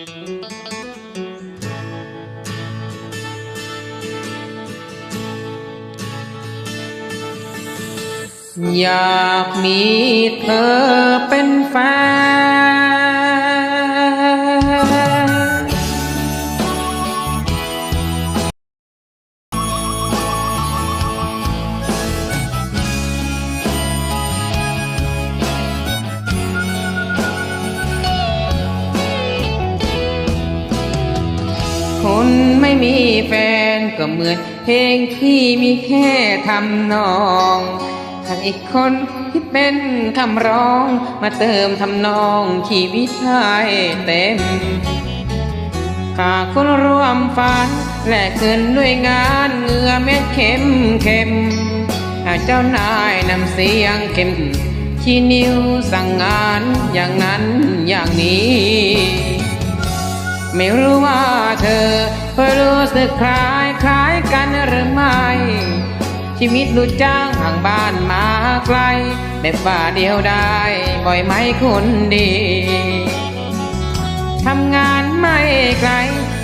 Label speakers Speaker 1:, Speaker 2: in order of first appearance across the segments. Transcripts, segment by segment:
Speaker 1: อยากมีเธอเป็นแฟน ไม่มีแฟนก็เหมือนเพลงที่มีแค่ทำนองถ้าอีกคนที่เป็นคำร้องมาเติมทำนองชีวิตให้เต็มขาคนร่วมฝันแลกเงินด้วยงานเงื่อเม็ดเข็มเข็มหากเจ้านายนำเสียงเข็มชี้นิ้วสั่งงานอย่างนั้นอย่างนี้ ไม่รู้ว่าเธอรู้สึกคล้ายคล้ายกันหรือไม่ ชีวิตลูกจ้างห่างบ้านมาไกลแบบว่าเดียวได้บ่อยไหมคนดี ทำงานไม่ไกล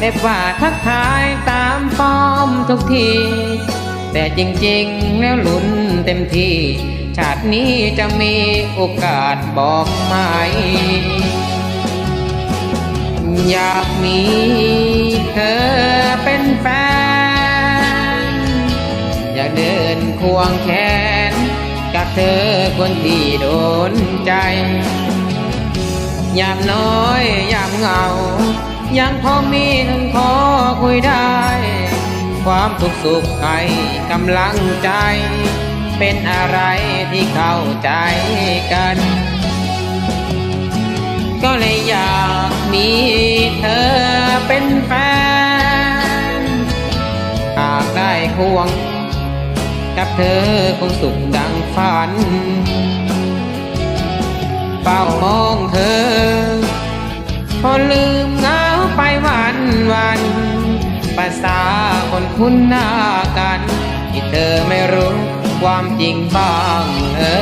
Speaker 1: แบบว่าทักทายตามฟอร์มทุกที แต่จริงๆแล้วลุ้นเต็มที่ ชาตินี้จะมีโอกาสบอกไหม อยากมีเธอเป็นแฟน อยากเดินควงแขน กับเธอคนที่โดนใจ ยามน้อยยามเหงา ยังพอมีหนึ่งขอคุยได้ ความทุขสุขใครกำลังใจ เป็นอะไรที่เข้าใจกัน ก็เลยอยาก มีเธอเป็นแฟน หากได้ควง กับเธอคงสุขดังฝัน เฝ้ามองเธอ พอลืมเงาไปวันวันภาษาคนคุ้นหน้ากันที่เธอไม่รู้ความจริงบ้างเอ่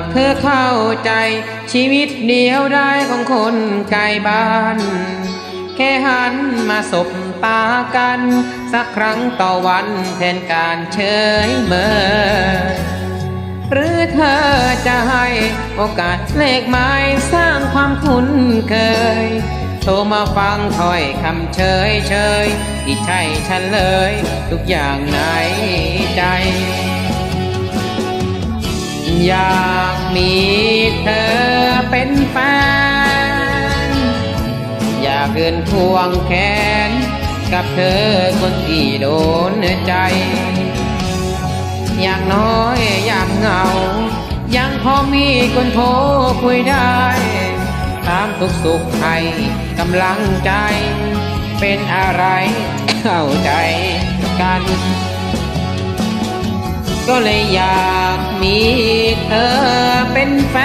Speaker 1: ากเธอเข้าใจชีวิตเดียวได้ของคนไกลบ้าน แค่หันมาสบตากัน สักครั้งต่อวันแทนการเฉยเมยหรือเธอจะให้โอกาสเลขไม้สร้างความคุ้นเคย โทรมาฟังถ้อยคำเฉยเฉยที่ใช่ฉันเลย ทุกอย่างในใจ อยากมีเธอเป็นแฟน อยากเดินทวงแขน กับเธอคนที่โดนใจ อยางน้อยอยากเหงา ยังพอมีคนโทรคุยได้ตามทุกสุขให้กำลังใจ เป็นอะไรเข้าใจกัน ก็เลยอยากมีเธอเป็นแฟ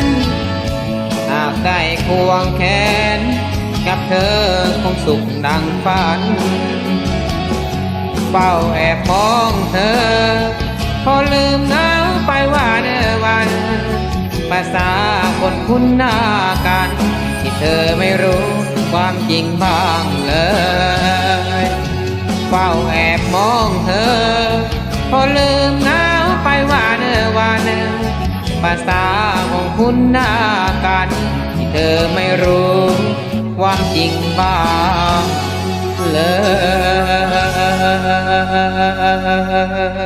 Speaker 1: น หากได้ควงแขน กับเธอคงสุขดังฝัน เฝ้าแอบมองเธอ พอลืมเงาไปว่าเนอวันภาษาคนคุ้นหน้ากัน ที่เธอไม่รู้ความจริงบ้างเลย เฝ้าแอบมองเธอ พอลืมเงาไปว่าเนื้อวันหนึ่งภาษาของคุณหน้ากันที่เธอไม่รู้ความจริงบ้างเลย